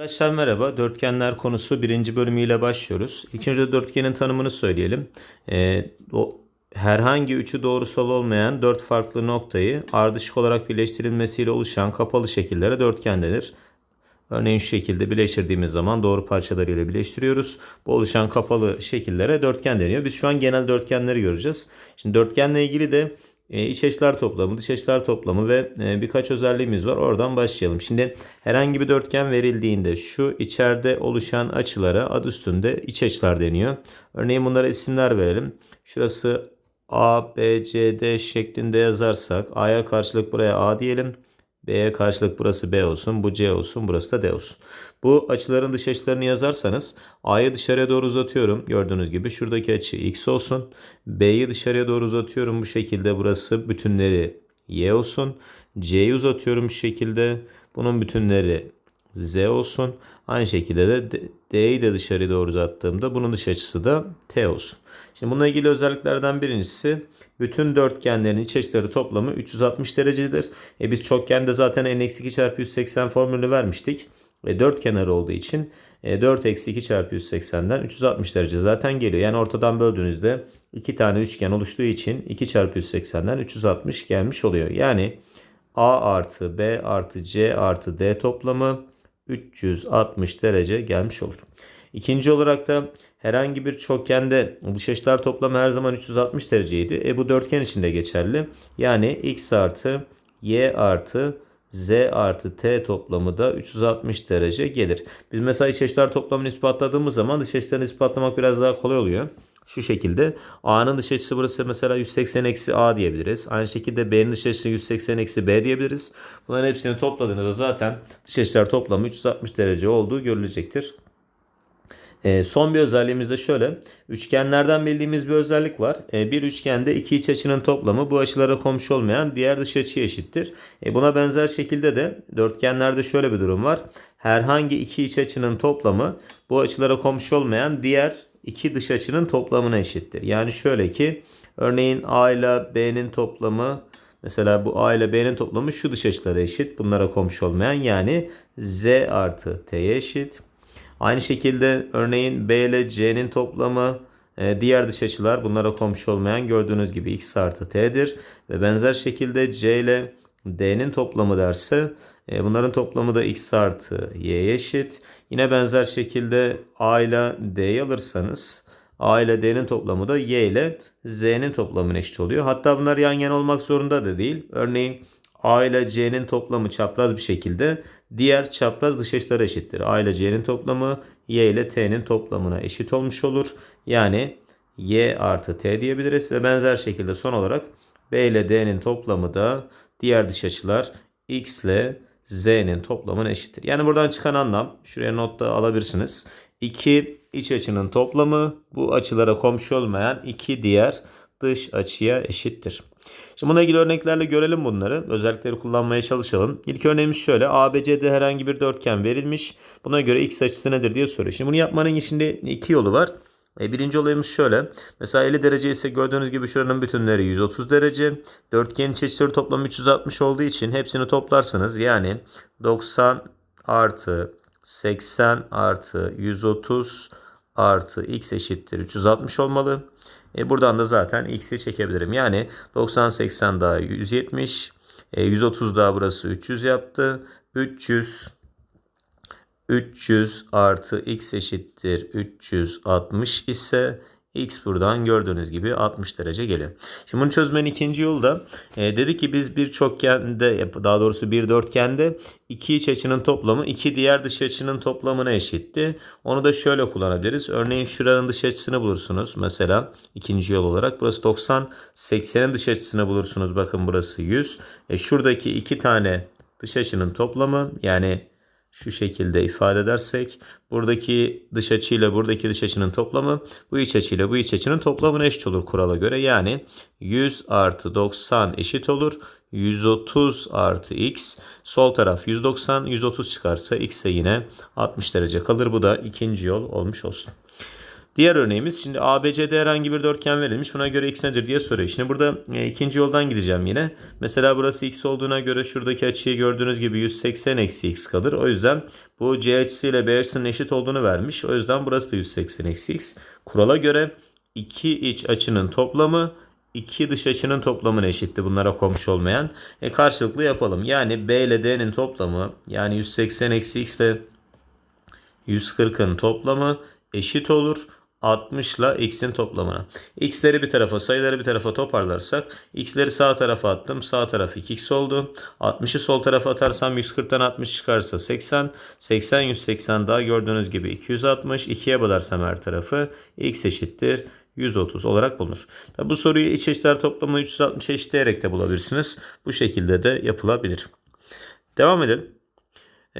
Arkadaşlar merhaba. Dörtgenler konusu birinci bölümüyle başlıyoruz. İlk önce dörtgenin tanımını söyleyelim. Ee, o herhangi üçü doğrusal olmayan dört farklı noktayı ardışık olarak birleştirilmesiyle oluşan kapalı şekillere dörtgen denir. Örneğin şu şekilde birleştirdiğimiz zaman doğru parçalarıyla birleştiriyoruz. Bu oluşan kapalı şekillere dörtgen deniyor. Biz şu an genel dörtgenleri göreceğiz. Şimdi dörtgenle ilgili de e, iç açılar toplamı, dış açılar toplamı ve e, birkaç özelliğimiz var. Oradan başlayalım. Şimdi herhangi bir dörtgen verildiğinde şu içeride oluşan açılara adı üstünde iç açılar deniyor. Örneğin bunlara isimler verelim. Şurası A, B, C, D şeklinde yazarsak A'ya karşılık buraya A diyelim. B'ye karşılık burası B olsun. Bu C olsun. Burası da D olsun. Bu açıların dış açılarını yazarsanız A'yı dışarıya doğru uzatıyorum. Gördüğünüz gibi şuradaki açı X olsun. B'yi dışarıya doğru uzatıyorum. Bu şekilde burası bütünleri Y olsun. C'yi uzatıyorum şu şekilde. Bunun bütünleri Z olsun. Aynı şekilde de D'yi de dışarıya doğru uzattığımda bunun dış açısı da T olsun. Şimdi bununla ilgili özelliklerden birincisi bütün dörtgenlerin iç açıları toplamı 360 derecedir. E biz çokgende zaten n eksi 2 çarpı 180 formülünü vermiştik. Ve 4 kenarı olduğu için e, 4 eksi 2 çarpı 180'den 360 derece zaten geliyor. Yani ortadan böldüğünüzde 2 tane üçgen oluştuğu için 2 çarpı 180'den 360 gelmiş oluyor. Yani A artı B artı C artı D toplamı 360 derece gelmiş olur. İkinci olarak da herhangi bir çokgende dış açılar toplamı her zaman 360 dereceydi. E bu dörtgen için de geçerli. Yani x artı y artı z artı t toplamı da 360 derece gelir. Biz mesela iç açılar toplamını ispatladığımız zaman dış açılarını ispatlamak biraz daha kolay oluyor. Şu şekilde A'nın dış açısı burası mesela 180 eksi A diyebiliriz. Aynı şekilde B'nin dış açısı 180 eksi B diyebiliriz. Bunların hepsini topladığınızda zaten dış açılar toplamı 360 derece olduğu görülecektir. E, son bir özelliğimiz de şöyle. Üçgenlerden bildiğimiz bir özellik var. E, bir üçgende iki iç açının toplamı bu açılara komşu olmayan diğer dış açıya eşittir. E, buna benzer şekilde de dörtgenlerde şöyle bir durum var. Herhangi iki iç açının toplamı bu açılara komşu olmayan diğer iki dış açının toplamına eşittir. Yani şöyle ki örneğin A ile B'nin toplamı Mesela bu A ile B'nin toplamı şu dış açılara eşit. Bunlara komşu olmayan yani Z artı T'ye eşit. Aynı şekilde örneğin B ile C'nin toplamı e, diğer dış açılar bunlara komşu olmayan gördüğünüz gibi x artı t'dir. Ve benzer şekilde C ile D'nin toplamı derse bunların toplamı da x artı y'ye eşit. Yine benzer şekilde A ile D'yi alırsanız A ile D'nin toplamı da Y ile Z'nin toplamına eşit oluyor. Hatta bunlar yan yana olmak zorunda da değil. Örneğin A ile C'nin toplamı çapraz bir şekilde diğer çapraz dış açılara eşittir. A ile C'nin toplamı Y ile T'nin toplamına eşit olmuş olur. Yani Y artı T diyebiliriz ve benzer şekilde son olarak B ile D'nin toplamı da diğer dış açılar X ile Z'nin toplamına eşittir. Yani buradan çıkan anlam şuraya not da alabilirsiniz. İki iç açının toplamı bu açılara komşu olmayan iki diğer dış açıya eşittir. Şimdi buna ilgili örneklerle görelim bunları. Özellikleri kullanmaya çalışalım. İlk örneğimiz şöyle. ABC'de herhangi bir dörtgen verilmiş. Buna göre x açısı nedir diye soruyor. Şimdi bunu yapmanın içinde iki yolu var. E, birinci olayımız şöyle. Mesela 50 derece ise gördüğünüz gibi şuranın bütünleri 130 derece. Dörtgenin açıları toplam 360 olduğu için hepsini toplarsınız. Yani 90 artı 80 artı 130 artı x eşittir 360 olmalı. E buradan da zaten x'i çekebilirim. Yani 90 80 daha 170. E 130 daha burası 300 yaptı. 300 300 artı x eşittir 360 ise x buradan gördüğünüz gibi 60 derece geliyor. Şimdi bunu çözmenin ikinci yolu da e, dedi ki biz bir çokgende daha doğrusu bir dörtgende iki iç açının toplamı iki diğer dış açının toplamına eşitti. Onu da şöyle kullanabiliriz. Örneğin şuranın dış açısını bulursunuz. Mesela ikinci yol olarak burası 90 80'in dış açısını bulursunuz. Bakın burası 100. E, şuradaki iki tane dış açının toplamı yani şu şekilde ifade edersek buradaki dış açı ile buradaki dış açının toplamı bu iç açı ile bu iç açının toplamına eşit olur kurala göre. Yani 100 artı 90 eşit olur. 130 artı x sol taraf 190 130 çıkarsa x'e yine 60 derece kalır. Bu da ikinci yol olmuş olsun. Diğer örneğimiz şimdi ABCD herhangi bir dörtgen verilmiş. Buna göre x nedir diye soruyor. Şimdi burada e, ikinci yoldan gideceğim yine. Mesela burası x olduğuna göre şuradaki açıyı gördüğünüz gibi 180 eksi x kalır. O yüzden bu c açısı ile b açısının eşit olduğunu vermiş. O yüzden burası da 180 eksi x. Kurala göre iki iç açının toplamı iki dış açının toplamına eşitti bunlara komşu olmayan. E karşılıklı yapalım. Yani b ile d'nin toplamı yani 180 eksi x ile 140'ın toplamı eşit olur. 60 ile x'in toplamına. x'leri bir tarafa sayıları bir tarafa toparlarsak x'leri sağ tarafa attım. Sağ taraf 2x oldu. 60'ı sol tarafa atarsam 140'tan 60 çıkarsa 80. 80 180 daha gördüğünüz gibi 260. 2'ye bölersem her tarafı x eşittir 130 olarak bulunur. Tabi bu soruyu iç eşitler toplamı 360 eşitleyerek de bulabilirsiniz. Bu şekilde de yapılabilir. Devam edelim.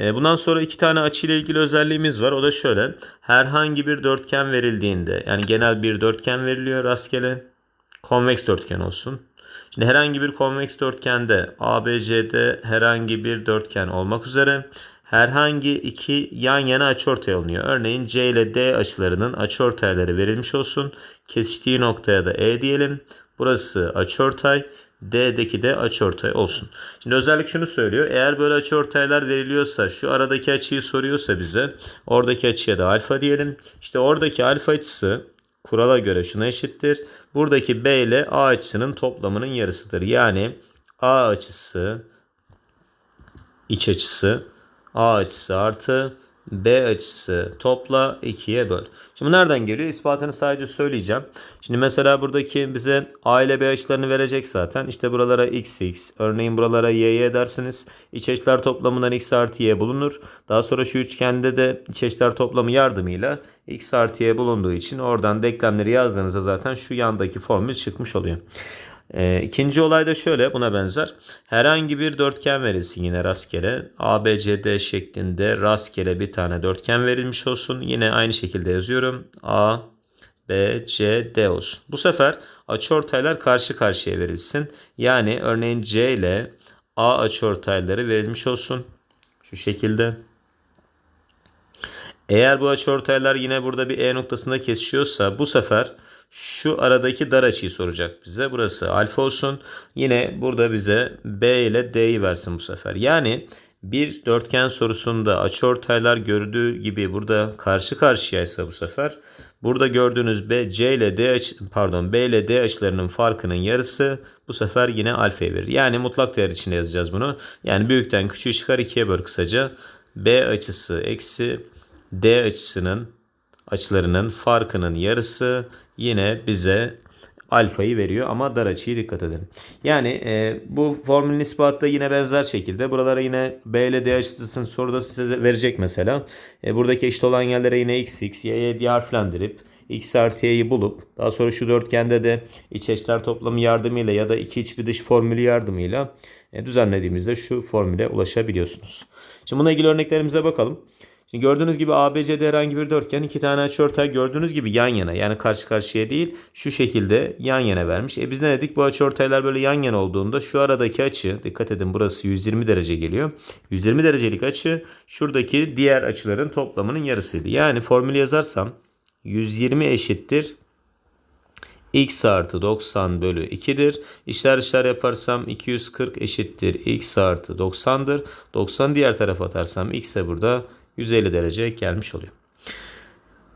Ee, bundan sonra iki tane açı ile ilgili özelliğimiz var. O da şöyle. Herhangi bir dörtgen verildiğinde yani genel bir dörtgen veriliyor rastgele. Konveks dörtgen olsun. Şimdi herhangi bir konveks dörtgende ABCD herhangi bir dörtgen olmak üzere herhangi iki yan yana açıortay alınıyor. Örneğin C ile D açılarının açıortayları verilmiş olsun. Kesiştiği noktaya da E diyelim. Burası açıortay. D'deki de açıortay olsun. Şimdi özellik şunu söylüyor. Eğer böyle açıortaylar veriliyorsa şu aradaki açıyı soruyorsa bize oradaki açıya da alfa diyelim. İşte oradaki alfa açısı kurala göre şuna eşittir. Buradaki B ile A açısının toplamının yarısıdır. Yani A açısı iç açısı A açısı artı B açısı topla 2'ye böl. Şimdi nereden geliyor? İspatını sadece söyleyeceğim. Şimdi mesela buradaki bize A ile B açılarını verecek zaten. İşte buralara x x. Örneğin buralara y y dersiniz. İç açılar toplamından x artı y bulunur. Daha sonra şu üçgende de iç açılar toplamı yardımıyla x artı y bulunduğu için oradan denklemleri yazdığınızda zaten şu yandaki formül çıkmış oluyor. E, ikinci olay da şöyle buna benzer. Herhangi bir dörtgen verilsin yine rastgele. ABCD şeklinde rastgele bir tane dörtgen verilmiş olsun. Yine aynı şekilde yazıyorum. A, B, C, D olsun. Bu sefer açıortaylar karşı karşıya verilsin. Yani örneğin C ile A açıortayları verilmiş olsun. Şu şekilde. Eğer bu açıortaylar yine burada bir E noktasında kesişiyorsa bu sefer şu aradaki dar açıyı soracak bize. Burası alfa olsun. Yine burada bize B ile D'yi versin bu sefer. Yani bir dörtgen sorusunda açıortaylar gördüğü gibi burada karşı karşıyaysa bu sefer burada gördüğünüz B, C ile D açı, pardon B ile D açılarının farkının yarısı bu sefer yine alfayı verir. Yani mutlak değer içinde yazacağız bunu. Yani büyükten küçüğü çıkar ikiye böl kısaca. B açısı eksi D açısının açılarının farkının yarısı yine bize alfayı veriyor ama dar açıyı dikkat edin. Yani e, bu formülün ispatı da yine benzer şekilde. Buralara yine B ile D açısını soruda size verecek mesela. E, buradaki eşit olan yerlere yine x, x, y, y diye harflendirip x artı y'yi bulup daha sonra şu dörtgende de iç eşler toplamı yardımıyla ya da iki iç bir dış formülü yardımıyla e, düzenlediğimizde şu formüle ulaşabiliyorsunuz. Şimdi buna ilgili örneklerimize bakalım. Şimdi gördüğünüz gibi ABC'de herhangi bir dörtgen iki tane açıortay gördüğünüz gibi yan yana yani karşı karşıya değil şu şekilde yan yana vermiş. E biz ne dedik bu açıortaylar böyle yan yana olduğunda şu aradaki açı dikkat edin burası 120 derece geliyor. 120 derecelik açı şuradaki diğer açıların toplamının yarısıydı. Yani formülü yazarsam 120 eşittir x artı 90 bölü 2'dir. İşler işler yaparsam 240 eşittir x artı 90'dır. 90 diğer tarafa atarsam x de burada 150 derece gelmiş oluyor.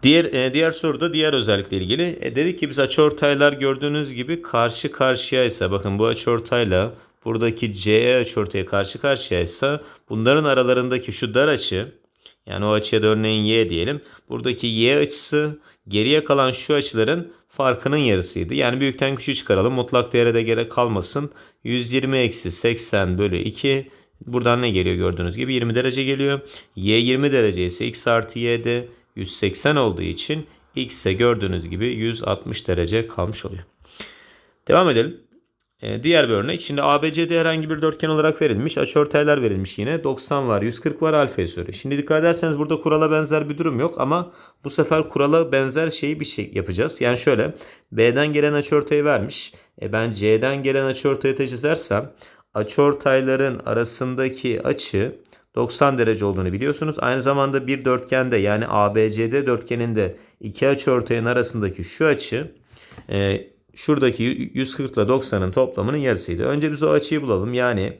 Diğer e, diğer soruda diğer özellikle ilgili. E, dedik ki biz açıortaylar gördüğünüz gibi karşı karşıya ise bakın bu açıortayla buradaki CE açıortaya karşı karşıya ise bunların aralarındaki şu dar açı yani o açıya da örneğin Y diyelim. Buradaki Y açısı geriye kalan şu açıların farkının yarısıydı. Yani büyükten küçüğü çıkaralım. Mutlak değere de gerek kalmasın. 120 eksi 80 bölü 2 Buradan ne geliyor gördüğünüz gibi 20 derece geliyor. Y 20 derece ise x artı y de 180 olduğu için x ise gördüğünüz gibi 160 derece kalmış oluyor. Devam edelim. Ee, diğer bir örnek. Şimdi ABCD herhangi bir dörtgen olarak verilmiş. Açıortaylar verilmiş yine. 90 var, 140 var alfa soru. Şimdi dikkat ederseniz burada kurala benzer bir durum yok ama bu sefer kurala benzer şeyi bir şey yapacağız. Yani şöyle B'den gelen açıortayı vermiş. E ben C'den gelen açıortayı çizersem açıortayların arasındaki açı 90 derece olduğunu biliyorsunuz. Aynı zamanda bir dörtgende yani ABCD dörtgeninde iki açıortayın arasındaki şu açı e, şuradaki 140 ile 90'ın toplamının yarısıydı. Önce biz o açıyı bulalım. Yani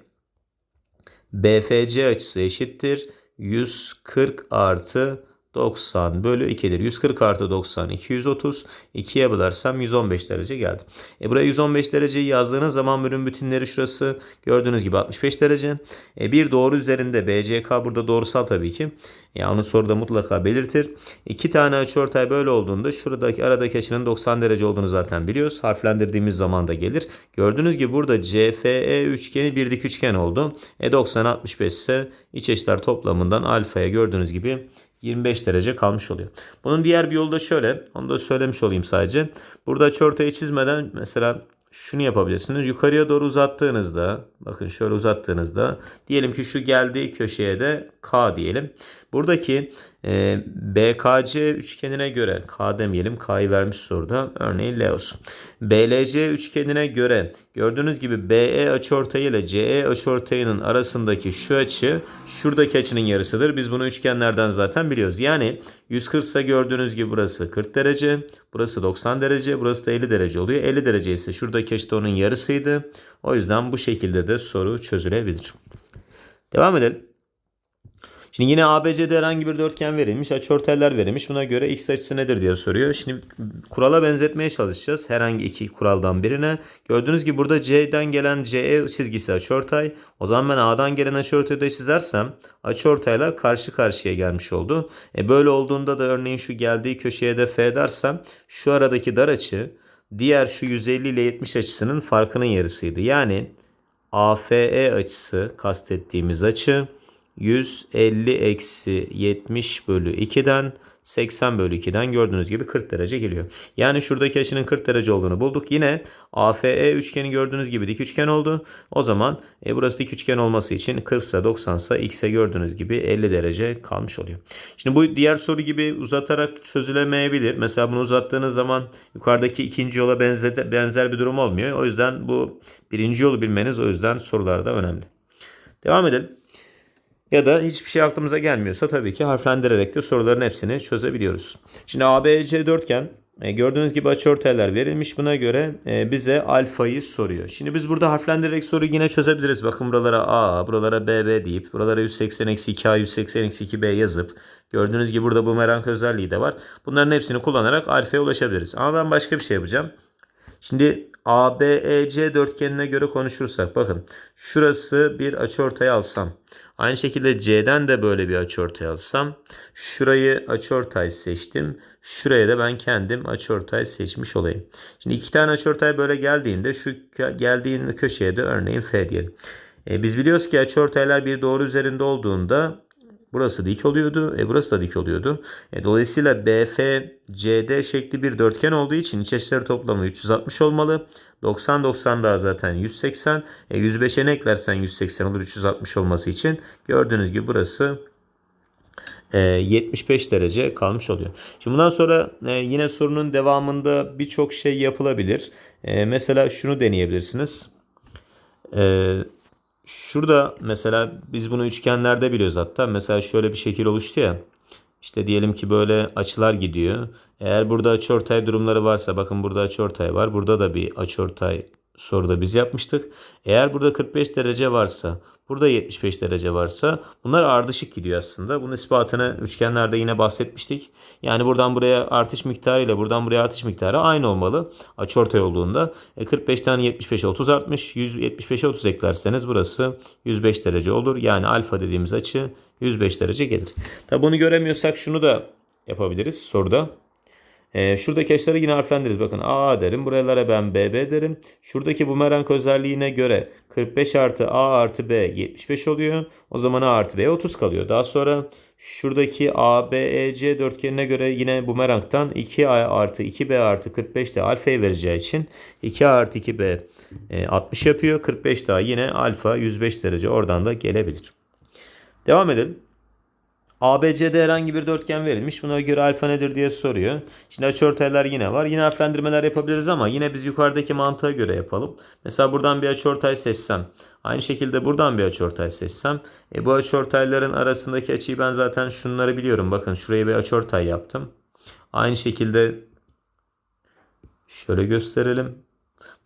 BFC açısı eşittir 140 artı 90 bölü 2'dir. 140 artı 90 230. 2'ye bölersem 115 derece geldi. E buraya 115 dereceyi yazdığınız zaman bölüm bütünleri şurası gördüğünüz gibi 65 derece. E bir doğru üzerinde BCK burada doğrusal tabii ki. Ya onu soruda mutlaka belirtir. İki tane açıortay böyle olduğunda şuradaki aradaki açının 90 derece olduğunu zaten biliyoruz. Harflendirdiğimiz zaman da gelir. Gördüğünüz gibi burada CFE üçgeni bir dik üçgen oldu. E 90 65 ise iç açılar toplamından alfaya gördüğünüz gibi 25 derece kalmış oluyor. Bunun diğer bir yolu da şöyle. Onu da söylemiş olayım sadece. Burada açıortayı çizmeden mesela şunu yapabilirsiniz. Yukarıya doğru uzattığınızda bakın şöyle uzattığınızda diyelim ki şu geldiği köşeye de K diyelim. Buradaki e, BKC üçgenine göre K demeyelim K'yı vermiş soruda örneğin L olsun. BLC üçgenine göre gördüğünüz gibi BE açıortayı ile CE açıortayının arasındaki şu açı şuradaki açının yarısıdır. Biz bunu üçgenlerden zaten biliyoruz. Yani 140 ise gördüğünüz gibi burası 40 derece, burası 90 derece, burası da 50 derece oluyor. 50 derece ise şuradaki açı da onun yarısıydı. O yüzden bu şekilde de soru çözülebilir. Devam edelim. Şimdi yine ABC'de herhangi bir dörtgen verilmiş. Açıortaylar verilmiş. Buna göre x açısı nedir diye soruyor. Şimdi kurala benzetmeye çalışacağız. Herhangi iki kuraldan birine. Gördüğünüz gibi burada C'den gelen CE çizgisi açıortay. O zaman ben A'dan gelen açıortayı da çizersem açıortaylar karşı karşıya gelmiş oldu. E böyle olduğunda da örneğin şu geldiği köşeye de F dersem şu aradaki dar açı diğer şu 150 ile 70 açısının farkının yarısıydı. Yani AFE açısı kastettiğimiz açı 150 eksi 70 bölü 2'den 80 bölü 2'den gördüğünüz gibi 40 derece geliyor. Yani şuradaki açının 40 derece olduğunu bulduk. Yine AFE üçgeni gördüğünüz gibi dik üçgen oldu. O zaman e, burası dik üçgen olması için 40 ise 90 ise x'e gördüğünüz gibi 50 derece kalmış oluyor. Şimdi bu diğer soru gibi uzatarak çözülemeyebilir. Mesela bunu uzattığınız zaman yukarıdaki ikinci yola benzer, benzer bir durum olmuyor. O yüzden bu birinci yolu bilmeniz o yüzden sorularda önemli. Devam edelim. Ya da hiçbir şey aklımıza gelmiyorsa tabii ki harflendirerek de soruların hepsini çözebiliyoruz. Şimdi ABC dörtgen e, gördüğünüz gibi açıortaylar verilmiş. Buna göre e, bize alfayı soruyor. Şimdi biz burada harflendirerek soruyu yine çözebiliriz. Bakın buralara A, buralara BB deyip buralara 180 eksi 2A, 180 eksi 2B yazıp gördüğünüz gibi burada bu merak özelliği de var. Bunların hepsini kullanarak alfaya ulaşabiliriz. Ama ben başka bir şey yapacağım. Şimdi ABEC dörtgenine göre konuşursak bakın şurası bir açıortay alsam. Aynı şekilde C'den de böyle bir açıortay alsam. Şurayı açıortay seçtim. Şuraya da ben kendim açıortay seçmiş olayım. Şimdi iki tane açıortay böyle geldiğinde şu geldiğin köşeye de örneğin F diyelim. E, biz biliyoruz ki açıortaylar bir doğru üzerinde olduğunda Burası dik oluyordu. E burası da dik oluyordu. E, dolayısıyla BFCD şekli bir dörtgen olduğu için iç açıları toplamı 360 olmalı. 90 90 daha zaten 180. E 105'e ne eklersen 180 olur 360 olması için. Gördüğünüz gibi burası 75 e, derece kalmış oluyor. Şimdi bundan sonra e, yine sorunun devamında birçok şey yapılabilir. E, mesela şunu deneyebilirsiniz. Şurada mesela biz bunu üçgenlerde biliyoruz hatta. Mesela şöyle bir şekil oluştu ya. İşte diyelim ki böyle açılar gidiyor. Eğer burada açıortay durumları varsa bakın burada açıortay var. Burada da bir açıortay soruda biz yapmıştık. Eğer burada 45 derece varsa Burada 75 derece varsa bunlar ardışık gidiyor aslında. Bunun ispatını üçgenlerde yine bahsetmiştik. Yani buradan buraya artış miktarı ile buradan buraya artış miktarı aynı olmalı. Açıortay olduğunda. E 45'ten 75'e 30 artmış. 175'e 30 eklerseniz burası 105 derece olur. Yani alfa dediğimiz açı 105 derece gelir. Tabi bunu göremiyorsak şunu da yapabiliriz soruda. E, şuradaki yine harflendiririz. Bakın A derim. Buralara ben BB derim. Şuradaki bumerang özelliğine göre 45 artı A artı B 75 oluyor. O zaman A artı B 30 kalıyor. Daha sonra şuradaki ABEC dörtgenine göre yine bumerangtan 2A artı 2B artı 45 de alfayı vereceği için 2A artı 2B 60 e, yapıyor. 45 daha yine alfa 105 derece oradan da gelebilir. Devam edelim. ABC'de herhangi bir dörtgen verilmiş. Buna göre alfa nedir diye soruyor. Şimdi açıortaylar yine var. Yine harflendirmeler yapabiliriz ama yine biz yukarıdaki mantığa göre yapalım. Mesela buradan bir açıortay seçsem. Aynı şekilde buradan bir açıortay seçsem. E bu açıortayların arasındaki açıyı ben zaten şunları biliyorum. Bakın şuraya bir açıortay yaptım. Aynı şekilde şöyle gösterelim.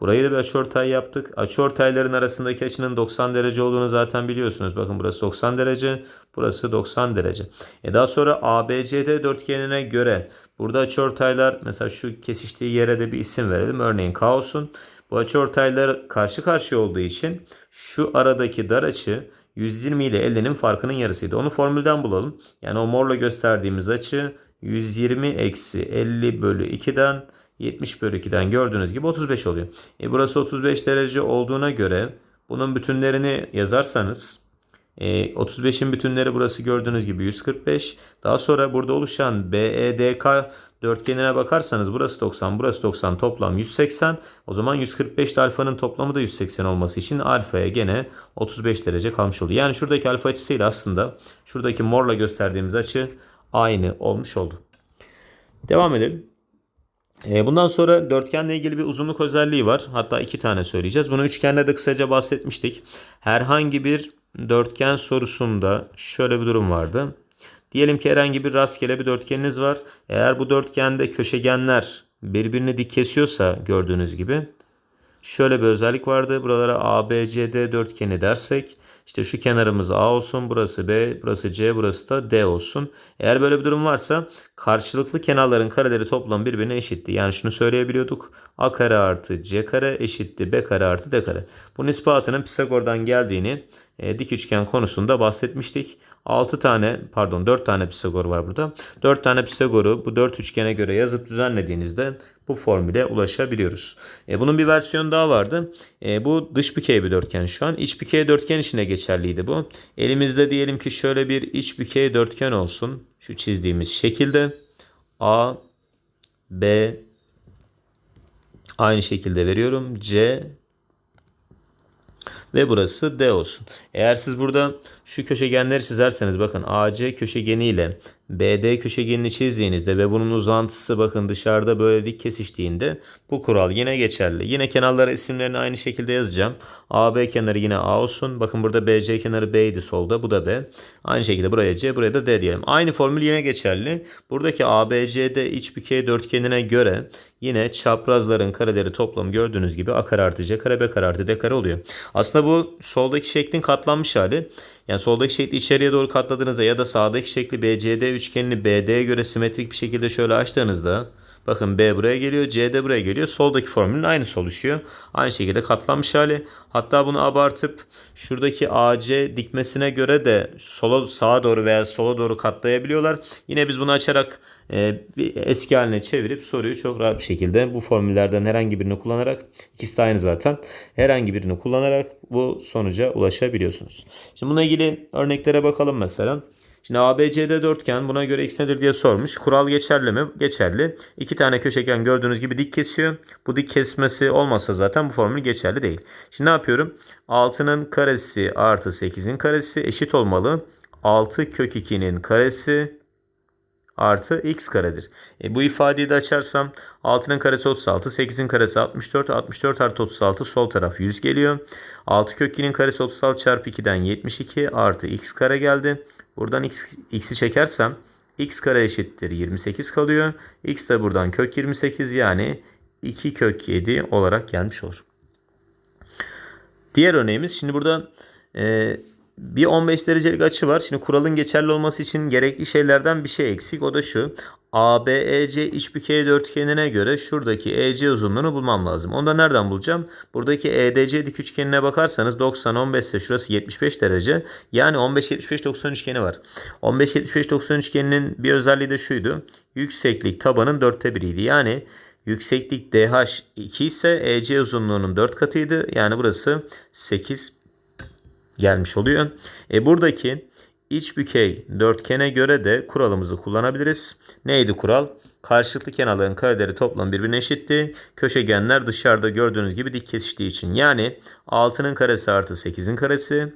Burayı da bir açıortay yaptık. Açıortayların arasındaki açının 90 derece olduğunu zaten biliyorsunuz. Bakın burası 90 derece, burası 90 derece. E daha sonra ABCD dörtgenine göre burada açıortaylar mesela şu kesiştiği yere de bir isim verelim. Örneğin K olsun. Bu açıortaylar karşı karşıya olduğu için şu aradaki dar açı 120 ile 50'nin farkının yarısıydı. Onu formülden bulalım. Yani o morla gösterdiğimiz açı 120 eksi 50 bölü 2'den 70 bölü 2'den gördüğünüz gibi 35 oluyor. E burası 35 derece olduğuna göre bunun bütünlerini yazarsanız e, 35'in bütünleri burası gördüğünüz gibi 145. Daha sonra burada oluşan BEDK dörtgenine bakarsanız burası 90, burası 90 toplam 180. O zaman 145 ile alfanın toplamı da 180 olması için alfaya gene 35 derece kalmış oluyor. Yani şuradaki alfa açısıyla aslında şuradaki morla gösterdiğimiz açı aynı olmuş oldu. Devam edelim. E, Bundan sonra dörtgenle ilgili bir uzunluk özelliği var. Hatta iki tane söyleyeceğiz. Bunu üçgenle de kısaca bahsetmiştik. Herhangi bir dörtgen sorusunda şöyle bir durum vardı. Diyelim ki herhangi bir rastgele bir dörtgeniniz var. Eğer bu dörtgende köşegenler birbirini dik kesiyorsa gördüğünüz gibi şöyle bir özellik vardı. Buralara ABCD dörtgeni dersek işte şu kenarımız A olsun, burası B, burası C, burası da D olsun. Eğer böyle bir durum varsa karşılıklı kenarların kareleri toplam birbirine eşitti. Yani şunu söyleyebiliyorduk. A kare artı C kare eşitti B kare artı D kare. Bunun ispatının Pisagor'dan geldiğini e, dik üçgen konusunda bahsetmiştik. 6 tane pardon 4 tane Pisagor var burada. 4 tane Pisagor'u bu 4 üçgene göre yazıp düzenlediğinizde bu formüle ulaşabiliyoruz. E, bunun bir versiyonu daha vardı. E, bu dış bükey bir dörtgen şu an. İç bükey dörtgen içine geçerliydi bu. Elimizde diyelim ki şöyle bir iç bükey dörtgen olsun. Şu çizdiğimiz şekilde A, B, aynı şekilde veriyorum. C, ve burası D olsun. Eğer siz burada şu köşegenleri çizerseniz bakın AC köşegeni ile BD köşegenini çizdiğinizde ve bunun uzantısı bakın dışarıda böyle dik kesiştiğinde bu kural yine geçerli. Yine kenarlara isimlerini aynı şekilde yazacağım. AB kenarı yine A olsun. Bakın burada BC kenarı B solda. Bu da B. Aynı şekilde buraya C buraya da D diyelim. Aynı formül yine geçerli. Buradaki ABCD iç bükey dörtgenine göre yine çaprazların kareleri toplam gördüğünüz gibi A kare artı C kare B kare artı D kare oluyor. Aslında bu soldaki şeklin katlanmış hali. Yani soldaki şekli içeriye doğru katladığınızda ya da sağdaki şekli BCD üçgenini BD'ye göre simetrik bir şekilde şöyle açtığınızda bakın B buraya geliyor, C de buraya geliyor. Soldaki formülün aynısı oluşuyor. Aynı şekilde katlanmış hali. Hatta bunu abartıp şuradaki AC dikmesine göre de sola sağa doğru veya sola doğru katlayabiliyorlar. Yine biz bunu açarak e, bir eski haline çevirip soruyu çok rahat bir şekilde bu formüllerden herhangi birini kullanarak ikisi de aynı zaten herhangi birini kullanarak bu sonuca ulaşabiliyorsunuz. Şimdi bununla ilgili örneklere bakalım mesela. Şimdi ABCD dörtgen buna göre x nedir diye sormuş. Kural geçerli mi? Geçerli. İki tane köşegen gördüğünüz gibi dik kesiyor. Bu dik kesmesi olmazsa zaten bu formül geçerli değil. Şimdi ne yapıyorum? 6'nın karesi artı 8'in karesi eşit olmalı. 6 kök 2'nin karesi artı x karedir. E, bu ifadeyi de açarsam 6'nın karesi 36, 8'in karesi 64, 64 artı 36 sol taraf 100 geliyor. 6 kök 2'nin karesi 36 çarpı 2'den 72 artı x kare geldi. Buradan x'i çekersem x kare eşittir 28 kalıyor. x de buradan kök 28 yani 2 kök 7 olarak gelmiş olur. Diğer örneğimiz şimdi burada e, bir 15 derecelik açı var. Şimdi kuralın geçerli olması için gerekli şeylerden bir şey eksik. O da şu. ABEC iç bükey dörtgenine göre şuradaki EC uzunluğunu bulmam lazım. Onu da nereden bulacağım? Buradaki EDC dik üçgenine bakarsanız 90 15 ise şurası 75 derece. Yani 15 75 90 üçgeni var. 15 75 90 üçgeninin bir özelliği de şuydu. Yükseklik tabanın dörtte biriydi. Yani yükseklik DH 2 ise EC uzunluğunun 4 katıydı. Yani burası 8 gelmiş oluyor. E buradaki iç bükey dörtgene göre de kuralımızı kullanabiliriz. Neydi kural? Karşılıklı kenarların kareleri toplam birbirine eşitti. Köşegenler dışarıda gördüğünüz gibi dik kesiştiği için. Yani 6'nın karesi artı 8'in karesi.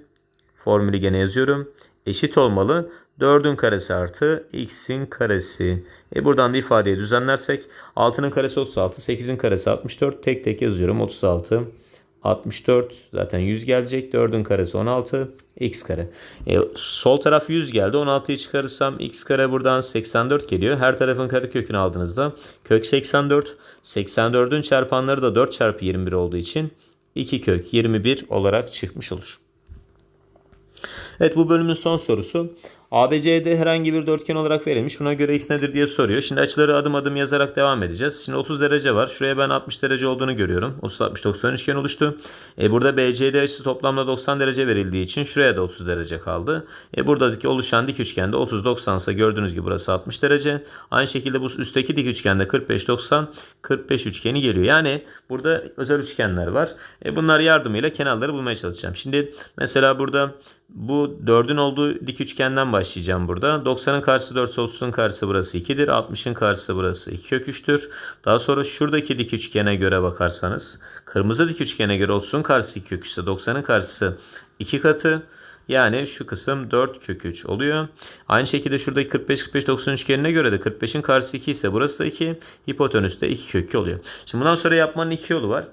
Formülü gene yazıyorum. eşit olmalı. 4'ün karesi artı x'in karesi. E buradan da ifadeyi düzenlersek 6'nın karesi 36, 8'in karesi 64. Tek tek yazıyorum. 36, 64 zaten 100 gelecek. 4'ün karesi 16. X kare. E, sol taraf 100 geldi. 16'yı çıkarırsam x kare buradan 84 geliyor. Her tarafın karekökünü aldığınızda kök 84. 84'ün çarpanları da 4 çarpı 21 olduğu için 2 kök 21 olarak çıkmış olur. Evet bu bölümün son sorusu. ABCD herhangi bir dörtgen olarak verilmiş. Buna göre x nedir diye soruyor. Şimdi açıları adım adım yazarak devam edeceğiz. Şimdi 30 derece var. Şuraya ben 60 derece olduğunu görüyorum. 30 60 90 üçgen oluştu. E burada BCD açısı toplamda 90 derece verildiği için şuraya da 30 derece kaldı. E buradaki oluşan dik üçgende 30 90 ise gördüğünüz gibi burası 60 derece. Aynı şekilde bu üstteki dik üçgende 45 90 45 üçgeni geliyor. Yani burada özel üçgenler var. E bunlar yardımıyla kenarları bulmaya çalışacağım. Şimdi mesela burada bu 4'ün olduğu dik üçgenden başlayacağım burada. 90'ın karşısı 4, 30'un karşısı burası 2'dir. 60'ın karşısı burası 2 kök 3'tür. Daha sonra şuradaki dik üçgene göre bakarsanız kırmızı dik üçgene göre 30'un karşısı 2 kök 3 ise 90'ın karşısı 2 katı. Yani şu kısım 4 kök 3 oluyor. Aynı şekilde şuradaki 45 45 90 üçgenine göre de 45'in karşısı 2 ise burası da 2. Hipotenüs de 2 kök 2 oluyor. Şimdi bundan sonra yapmanın iki yolu var.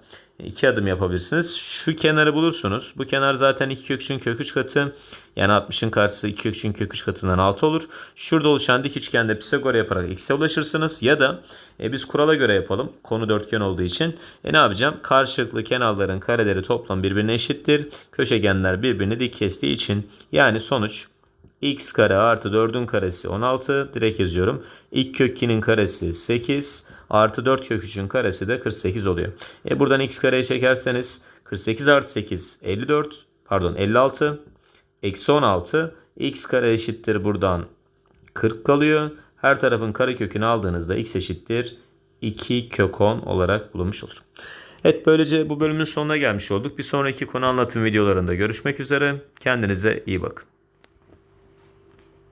İki adım yapabilirsiniz. Şu kenarı bulursunuz. Bu kenar zaten 2 kök 3'ün kök 3 katı. Yani 60'ın karşısı 2 kök 3'ün kök 3 katından 6 olur. Şurada oluşan dik üçgende Pisagor yaparak x'e ulaşırsınız. Ya da e, biz kurala göre yapalım. Konu dörtgen olduğu için. E ne yapacağım? Karşılıklı kenarların kareleri toplam birbirine eşittir. Köşegenler birbirini dik kestiği için. Yani sonuç x kare artı 4'ün karesi 16 direkt yazıyorum. İlk kök 2'nin karesi 8 artı 4 kök 3'ün karesi de 48 oluyor. E buradan x kareye çekerseniz 48 artı 8 54 pardon 56 eksi 16 x kare eşittir buradan 40 kalıyor. Her tarafın kare kökünü aldığınızda x eşittir 2 kök 10 olarak bulunmuş olur. Evet böylece bu bölümün sonuna gelmiş olduk. Bir sonraki konu anlatım videolarında görüşmek üzere. Kendinize iyi bakın.